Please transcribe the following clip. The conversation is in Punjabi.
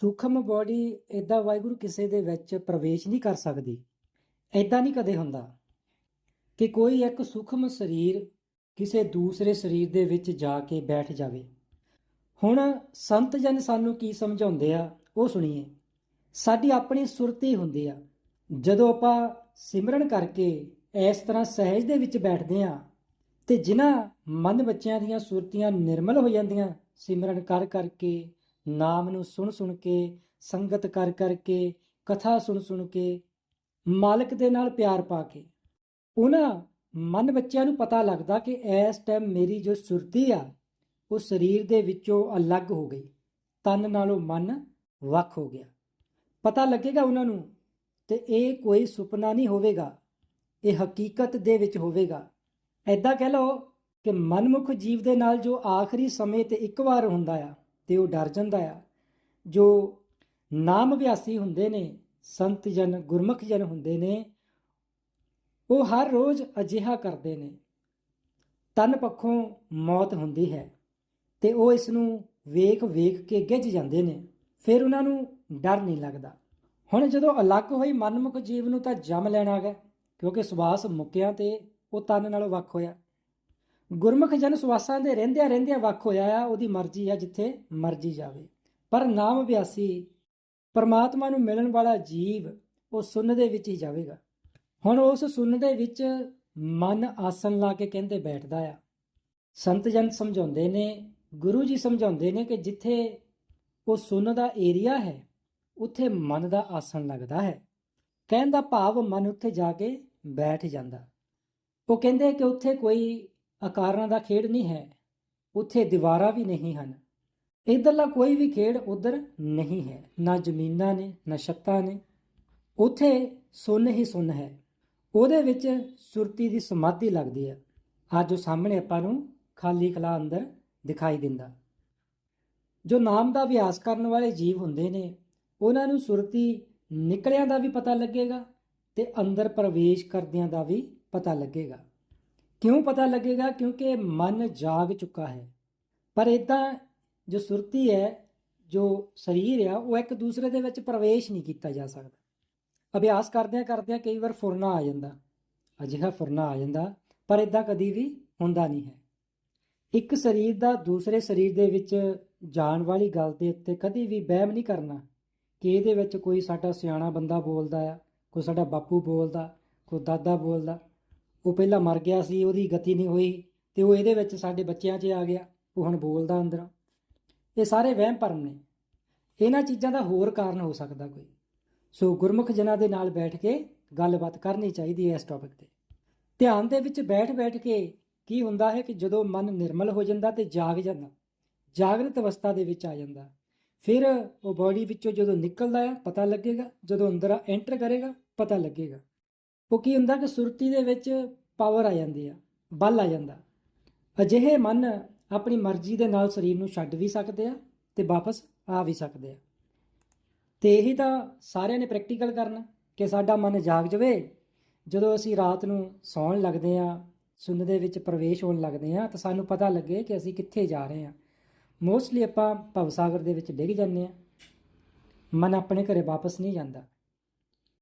ਸੂਖਮ ਬੋਡੀ ਇਦਾਂ ਵਾਹਿਗੁਰੂ ਕਿਸੇ ਦੇ ਵਿੱਚ ਪ੍ਰਵੇਸ਼ ਨਹੀਂ ਕਰ ਸਕਦੀ। ਇਦਾਂ ਨਹੀਂ ਕਦੇ ਹੁੰਦਾ ਕਿ ਕੋਈ ਇੱਕ ਸੂਖਮ ਸਰੀਰ ਕਿਸੇ ਦੂਸਰੇ ਸਰੀਰ ਦੇ ਵਿੱਚ ਜਾ ਕੇ ਬੈਠ ਜਾਵੇ। ਹੁਣ ਸੰਤ ਜਨ ਸਾਨੂੰ ਕੀ ਸਮਝਾਉਂਦੇ ਆ, ਉਹ ਸੁਣੀਏ। ਸਾਡੀ ਆਪਣੀ ਸੁਰਤੀ ਹੁੰਦੀ ਆ। ਜਦੋਂ ਆਪਾਂ ਸਿਮਰਨ ਕਰਕੇ ਇਸ ਤਰ੍ਹਾਂ ਸਹਿਜ ਦੇ ਵਿੱਚ ਬੈਠਦੇ ਆ ਤੇ ਜਿਨ੍ਹਾਂ ਮਨ ਬੱਚਿਆਂ ਦੀਆਂ ਸੁਰਤੀਆਂ ਨਿਰਮਲ ਹੋ ਜਾਂਦੀਆਂ, ਸਿਮਰਨ ਕਰ ਕਰਕੇ ਨਾਮ ਨੂੰ ਸੁਣ ਸੁਣ ਕੇ, ਸੰਗਤ ਕਰ ਕਰਕੇ ਕਥਾ ਸੁਣ ਸੁਣ ਕੇ, ਮਾਲਕ ਦੇ ਨਾਲ ਪਿਆਰ ਪਾ ਕੇ। ਉਹਨਾਂ ਮਨ ਬੱਚਿਆਂ ਨੂੰ ਪਤਾ ਲੱਗਦਾ ਕਿ ਇਸ ਟਾਈਮ ਮੇਰੀ ਜੋ ਸੁਰਤੀ ਆ, ਉਹ ਸਰੀਰ ਦੇ ਵਿੱਚੋਂ ਅਲੱਗ ਹੋ ਗਈ। ਤਨ ਨਾਲੋਂ ਮਨ ਵੱਖ ਹੋ ਗਿਆ। ਪਤਾ ਲੱਗੇਗਾ ਉਹਨਾਂ ਨੂੰ ਤੇ ਇਹ ਕੋਈ ਸੁਪਨਾ ਨਹੀਂ ਹੋਵੇਗਾ। ਇਹ ਹਕੀਕਤ ਦੇ ਵਿੱਚ ਹੋਵੇਗਾ। ਐਦਾਂ ਕਹਿ ਲਓ ਕਿ ਮਨਮੁਖ ਜੀਵ ਦੇ ਨਾਲ ਜੋ ਆਖਰੀ ਸਮੇਂ ਤੇ ਇੱਕ ਵਾਰ ਹੁੰਦਾ ਆ ਤੇ ਉਹ ਡਰ ਜਾਂਦਾ ਆ। ਜੋ ਨਾਮ ਅਭਿਆਸੀ ਹੁੰਦੇ ਨੇ, ਸੰਤ ਜਨ, ਗੁਰਮੁਖ ਜਨ ਹੁੰਦੇ ਨੇ, ਉਹ ਹਰ ਰੋਜ਼ ਅਜਿਹਾ ਕਰਦੇ ਨੇ। ਤਨ ਪੱਖੋਂ ਮੌਤ ਹੁੰਦੀ ਹੈ ਤੇ ਉਹ ਇਸ ਨੂੰ ਵੇਖ ਵੇਖ ਕੇ ਗਿੱਜ ਜਾਂਦੇ ਨੇ। ਫਿਰ ਉਹਨਾਂ ਨੂੰ ਡਰ ਨਹੀਂ ਲੱਗਦਾ। ਹੁਣ ਜਦੋਂ ਅਲੱਗ ਹੋਈ ਮਨਮੁਖ ਜੀਵ ਨੂੰ ਤਾਂ ਜਮ ਲੈਣਾ ਆ ਕਿਉਂਕਿ ਸਵਾਸ ਮੁੱਕਿਆ ਤੇ ਉਹ ਤਨ ਨਾਲੋਂ ਵੱਖ ਹੋਇਆ। ਗੁਰਮੁਖ ਜਨ ਸਵਾਸਾਂ ਦੇ ਰਹਿੰਦਿਆਂ ਰਹਿੰਦਿਆਂ ਵੱਖ ਹੋਇਆ ਆ, ਉਹਦੀ ਮਰਜ਼ੀ ਆ ਜਿੱਥੇ ਮਰਜ਼ੀ ਜਾਵੇ। ਪਰ ਨਾਮ ਅਭਿਆਸੀ ਪਰਮਾਤਮਾ ਨੂੰ ਮਿਲਣ ਵਾਲਾ ਜੀਵ ਉਹ ਸੁੰਨ ਦੇ ਵਿੱਚ ਹੀ ਜਾਵੇਗਾ। ਹੁਣ ਉਸ ਸੁੰਨ ਦੇ ਵਿੱਚ ਮਨ ਆਸਨ ਲਾ ਕੇ ਕਹਿੰਦੇ ਬੈਠਦਾ ਆ। ਸੰਤ ਜਨ ਸਮਝਾਉਂਦੇ ਨੇ, ਗੁਰੂ ਜੀ ਸਮਝਾਉਂਦੇ ਨੇ ਕਿ ਜਿੱਥੇ ਉਹ ਸੁੰਨ ਦਾ ਏਰੀਆ ਹੈ, ਉੱਥੇ ਮਨ ਦਾ ਆਸਣ ਲੱਗਦਾ ਹੈ। ਕਹਿਣ ਦਾ ਭਾਵ ਮਨ ਉੱਥੇ ਜਾ ਕੇ ਬੈਠ ਜਾਂਦਾ। ਉਹ ਕਹਿੰਦੇ ਕਿ ਉੱਥੇ ਕੋਈ ਆਕਾਰਾਂ ਦਾ ਖੇਡ ਨਹੀਂ ਹੈ, ਉੱਥੇ ਦੀਵਾਰਾਂ ਵੀ ਨਹੀਂ ਹਨ। ਇਧਰਲਾ ਕੋਈ ਵੀ ਖੇਡ ਉਧਰ ਨਹੀਂ ਹੈ, ਨਾ ਜ਼ਮੀਨਾਂ ਨੇ, ਨਾ ਛੱਤਾਂ ਨੇ। ਉੱਥੇ ਸੁੰਨ ਹੀ ਸੁੰਨ ਹੈ। ਉਹਦੇ ਵਿੱਚ ਸੁਰਤੀ ਦੀ ਸਮਾਧੀ ਲੱਗਦੀ ਹੈ। ਅੱਜ ਉਹ ਸਾਹਮਣੇ ਆਪਾਂ ਨੂੰ ਖਾਲੀ ਕਲਾ ਅੰਦਰ ਦਿਖਾਈ ਦਿੰਦਾ। ਜੋ ਨਾਮ ਦਾ ਅਭਿਆਸ ਕਰਨ ਵਾਲੇ ਜੀਵ ਹੁੰਦੇ ਨੇ, ਉਹਨਾਂ ਨੂੰ ਸੁਰਤੀ ਨਿਕਲਿਆਂ ਦਾ ਵੀ ਪਤਾ ਲੱਗੇਗਾ ਤੇ ਅੰਦਰ ਪ੍ਰਵੇਸ਼ ਕਰਦਿਆਂ ਦਾ ਵੀ ਪਤਾ ਲੱਗੇਗਾ। ਕਿਉਂ ਪਤਾ ਲੱਗੇਗਾ? ਕਿਉਂਕਿ ਮਨ ਜਾਗ ਚੁੱਕਾ ਹੈ। ਪਰ ਇਦਾਂ ਜੋ ਸੁਰਤੀ ਹੈ, ਜੋ ਸਰੀਰ ਆ, ਉਹ ਇੱਕ ਦੂਸਰੇ ਦੇ ਵਿੱਚ ਪ੍ਰਵੇਸ਼ ਨਹੀਂ ਕੀਤਾ ਜਾ ਸਕਦਾ। ਅਭਿਆਸ ਕਰਦਿਆਂ ਕਰਦਿਆਂ ਕਈ ਵਾਰ ਫੁਰਨਾ ਆ ਜਾਂਦਾ। ਅਜਿਹਾ ਫੁਰਨਾ ਆ ਜਾਂਦਾ, ਪਰ ਇਦਾਂ ਕਦੀ ਵੀ ਹੁੰਦਾ ਨਹੀਂ ਹੈ। ਇੱਕ ਸਰੀਰ ਦਾ ਦੂਸਰੇ ਸਰੀਰ ਦੇ ਵਿੱਚ ਜਾਣ ਵਾਲੀ ਗੱਲ ਦੇ ਉੱਤੇ ਕਦੀ ਵੀ ਵਹਿਮ ਨਹੀਂ ਕਰਨਾ ਕਿ ਇਹਦੇ ਵਿੱਚ ਕੋਈ ਸਾਡਾ ਸਿਆਣਾ ਬੰਦਾ ਬੋਲਦਾ ਆ, ਕੋਈ ਸਾਡਾ ਬਾਪੂ ਬੋਲਦਾ, ਕੋਈ ਦਾਦਾ ਬੋਲਦਾ। ਉਹ ਪਹਿਲਾਂ ਮਰ ਗਿਆ ਸੀ, ਉਹਦੀ ਗਤੀ ਨਹੀਂ ਹੋਈ ਤੇ ਉਹ ਇਹਦੇ ਵਿੱਚ ਸਾਡੇ ਬੱਚਿਆਂ 'ਚ ਆ ਗਿਆ, ਉਹ ਹੁਣ ਬੋਲਦਾ ਅੰਦਰ। ਇਹ ਸਾਰੇ ਵਹਿਮ ਭਰਮ ਨੇ। ਇਹਨਾਂ ਚੀਜ਼ਾਂ ਦਾ ਹੋਰ ਕਾਰਨ ਹੋ ਸਕਦਾ ਕੋਈ। ਸੋ ਗੁਰਮੁਖ ਜਨਾਂ ਦੇ ਨਾਲ ਬੈਠ ਕੇ ਗੱਲਬਾਤ ਕਰਨੀ ਚਾਹੀਦੀ ਹੈ ਇਸ ਟੌਪਿਕ ਤੇ। ਧਿਆਨ ਦੇ ਵਿੱਚ ਬੈਠ ਬੈਠ ਕੇ ਕੀ ਹੁੰਦਾ ਹੈ ਕਿ ਜਦੋਂ ਮਨ ਨਿਰਮਲ ਹੋ ਜਾਂਦਾ ਤੇ ਜਾਗ ਜਾਂਦਾ, ਜਾਗਰਤ ਅਵਸਥਾ ਦੇ ਵਿੱਚ ਆ ਜਾਂਦਾ। ਫਿਰ ਉਹ ਬਾਡੀ ਵਿੱਚੋਂ ਜਦੋਂ ਨਿਕਲਦਾ ਹੈ, ਪਤਾ ਲੱਗੇਗਾ। ਜਦੋਂ ਅੰਦਰ ਐਂਟਰ ਕਰੇਗਾ, ਪਤਾ ਲੱਗੇਗਾ। ਉਹ ਕੀ ਹੁੰਦਾ ਕਿ ਸੁਰਤੀ ਦੇ ਵਿੱਚ ਪਾਵਰ ਆ ਜਾਂਦੀ ਆ, ਬਲ ਆ ਜਾਂਦਾ। ਅਜਿਹੇ ਮਨ ਆਪਣੀ ਮਰਜ਼ੀ ਦੇ ਨਾਲ ਸਰੀਰ ਨੂੰ ਛੱਡ ਵੀ ਸਕਦੇ ਆ ਤੇ ਵਾਪਸ ਆ ਵੀ ਸਕਦੇ ਆ। ਤੇ ਇਹੀ ਤਾਂ ਸਾਰਿਆਂ ਨੇ ਪ੍ਰੈਕਟੀਕਲ ਕਰਨਾ, ਕਿ ਸਾਡਾ ਮਨ ਜਾਗ ਜਾਵੇ। ਜਦੋਂ ਅਸੀਂ ਰਾਤ ਨੂੰ ਸੌਣ ਲੱਗਦੇ ਆ, ਸੁੰਨ ਦੇ ਵਿੱਚ ਪ੍ਰਵੇਸ਼ ਹੋਣ ਲੱਗਦੇ ਆ, ਤਾਂ ਸਾਨੂੰ ਪਤਾ ਲੱਗੇ ਕਿ ਅਸੀਂ ਕਿੱਥੇ ਜਾ ਰਹੇ ਆ। ਮੋਸਟਲੀ ਆਪਾਂ ਭਵਸਾਗਰ ਦੇ ਵਿੱਚ ਡਿੱਗ ਜਾਂਦੇ ਆ। ਮਨ ਆਪਣੇ ਘਰੇ ਵਾਪਸ ਨਹੀਂ ਜਾਂਦਾ।